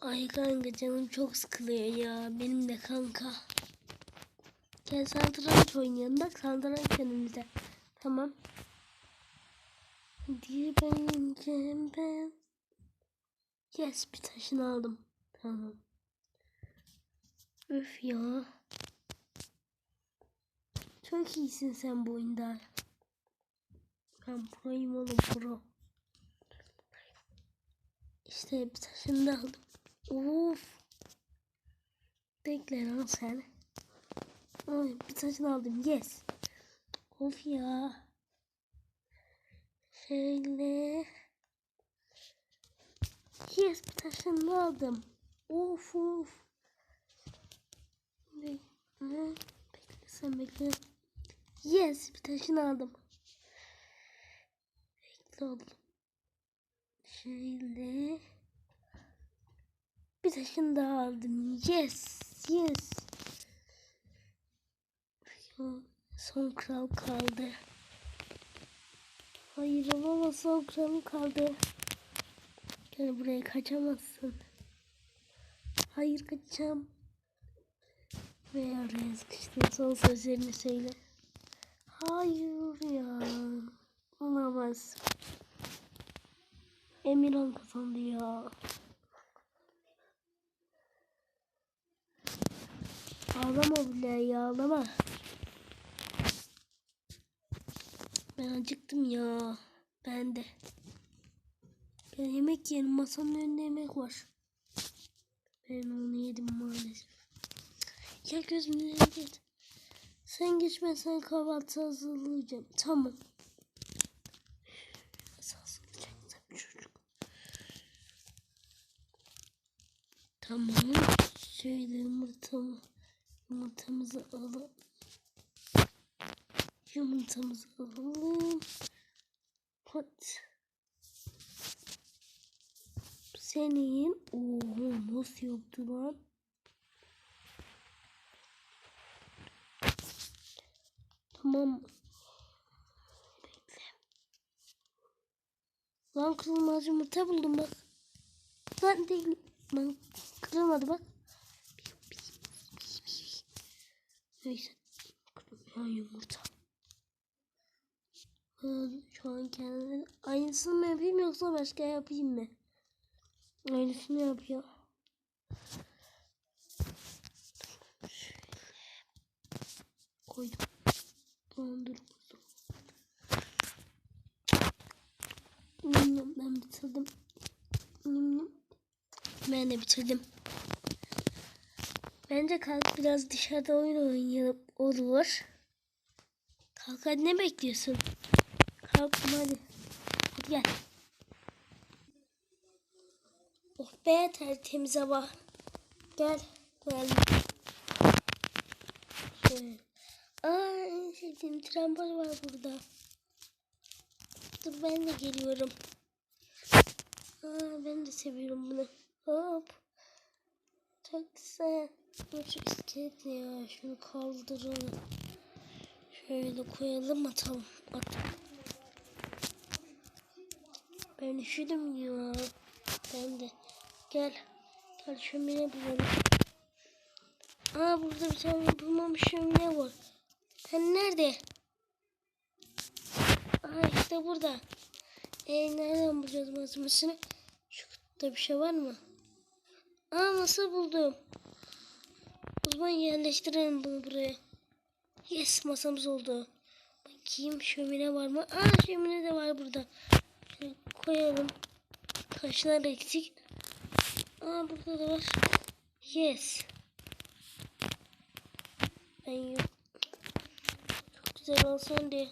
Ay kanka canım çok sıkılıyor ya. Benim de kanka. Gel satranç oynayalım. Bak satranç önümüzde. Tamam. Hadi benim ben. Yes bir taşını aldım. Tamam. Üf ya. Çok iyisin sen bu oyunda. Ben proyum oğlum pro. İşte bir taşını da aldım. Of. Bekle lan sen. Ay bir taşını aldım. Yes. Of ya. Şöyle. Yes bir taşını aldım. Of of. Bekle. Sen bekle. Yes bir taşını aldım. Bekle oğlum. Şöyle. Bir taşını daha aldım. Yes. Yes. Son kral kaldı. Hayır ama son kral kaldı. Gel buraya kaçamazsın. Hayır kaçacağım. Ve araya sıkıştın son sözlerini söyle. Hayır ya. Olamaz. Emirhan kazandı ya. Ağlama bile ya ağlama. Ben acıktım ya. Ben de. Ben yemek yerim. Masanın önünde yemek var. Ben onu yedim maalesef. Gel gözümün önüne geç. Sen geç ben sana kahvaltı hazırlayacağım. Tamam. Nasıl hazırlayacaksın bir çocuk? Tamam. Yumurtamızı alalım. Yumurtamızı alalım. Hadi. Senin oho nasıl yaptı lan? Tamam. Bekle. Lan kırılmaz yumurta buldum bak. Lan değil. Lan kırılmadı bak. Neyse. Kırılmayan yumurta. Şu an kendine aynısını mı yapayım yoksa başka yapayım mı? Aynısını yapıyor. Koydum. Tamam dur. Bilmiyorum ben bitirdim. Ben de bitirdim. Bence kalk biraz dışarıda oyun oynayalım olur. Kalk hadi ne bekliyorsun? Kalk hadi. Hadi gel. Oh be tertemiz hava. Gel. Gel. Şöyle. Aa en sevdiğim trampol var burada. Dur ben de geliyorum. Aa ben de seviyorum bunu. Hop. Çok güzel. İskelet ne ya? Şunu kaldıralım. Şöyle koyalım atalım. At. Ben üşüdüm ya. Ben de. Gel. Gel şömine bulalım. Aa burada bir tane yapılmamış şömine var. Hani nerede? Aa işte burada. E nereden bulacağız malzemesini? Şu kutuda bir şey var mı? Aa masa buldum. Zaman yerleştirelim bunu buraya. Yes masamız oldu. Bakayım şömine var mı? Aa şömine de var burada. Şöyle koyalım. Taşlar eksik. Aa burada da var. Yes. Ben yok. Çok güzel olsun diye.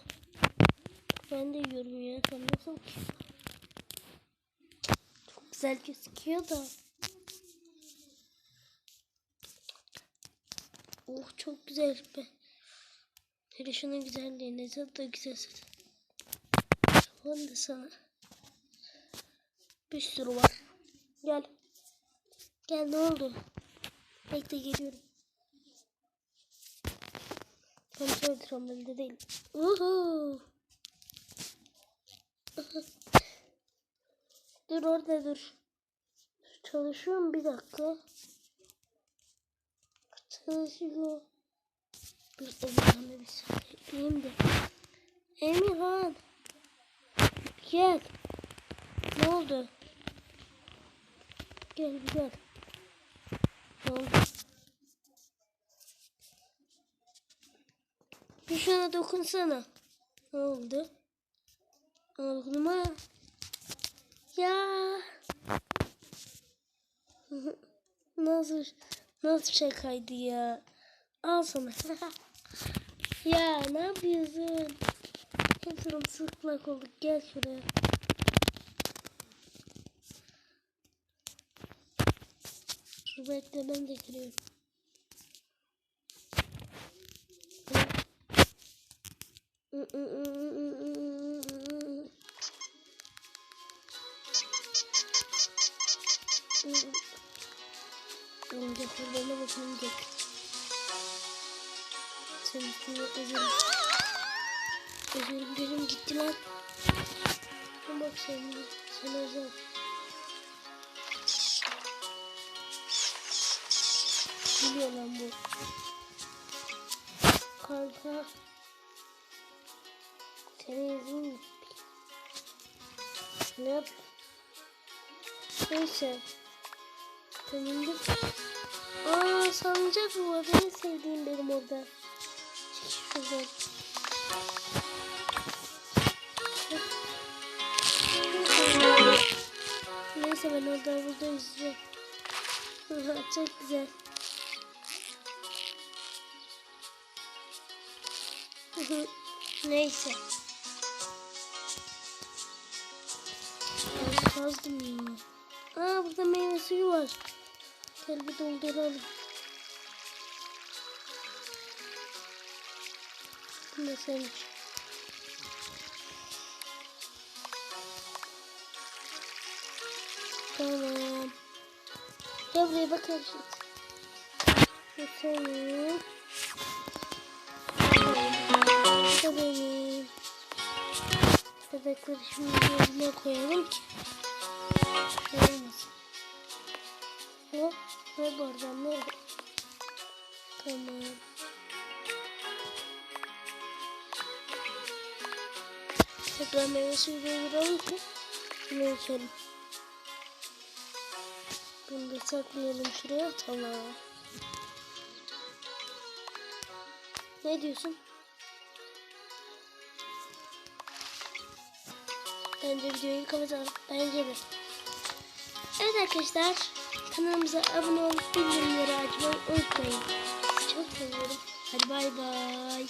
Ben de yiyorum ya. Nasıl ki? Çok güzel gözüküyor da. Oh çok güzel be. Hele şunun güzelliği ne da güzel zaten. Onu da sana. Bir sürü var. Gel. Gel ne oldu? Bekle geliyorum. Kontrol trombelde değil. Uhu. dur orada dur. Çalışıyorum bir dakika. Çalışıyor. Bir Emirhan'a bir söyleyeyim de. Emirhan. Gel. Ne oldu? Gel gel. Ne oldu? Bir şuna dokunsana. Ne oldu? Dokunma. Ya. Nasıl nasıl şakaydı ya? Al sana. ya ne yapıyorsun? Hepsinin sıklak olduk. Gel şuraya. Dur bekle ben de gireyim. Önce gel. Sen üstüne özelim. Özelim dedim gitti lan. Sen bak sen, sen özel. Biliyor lan bu. Kanka. Seni yazayım mı? Ne yap? Neyse. Tamamdır. Aa salıncak mı var? En sevdiğim benim orada. Şuradan. Neyse ben orada burada yüzeceğim. Çok güzel. Neyse. Ben kazdım ya. Aa burada meyve suyu var. Bir dolduralım. Bu da senin. Tamam. Gel buraya bakalım şimdi. Bu senin. Bu. Bebekleri şimdi yerine koyalım ki. Olmasın. Ne? Ne buradan ne? Tamam. Tekrar meyve suyu dolduralım ki bunu içelim. Bunu da saklayalım şuraya. Tamam. Ne diyorsun? Bence videoyu kapatalım. Bence de. Evet arkadaşlar. Kanalımıza abone olup bildirimleri açmayı unutmayın. Çok seviyorum. Hadi bay bay.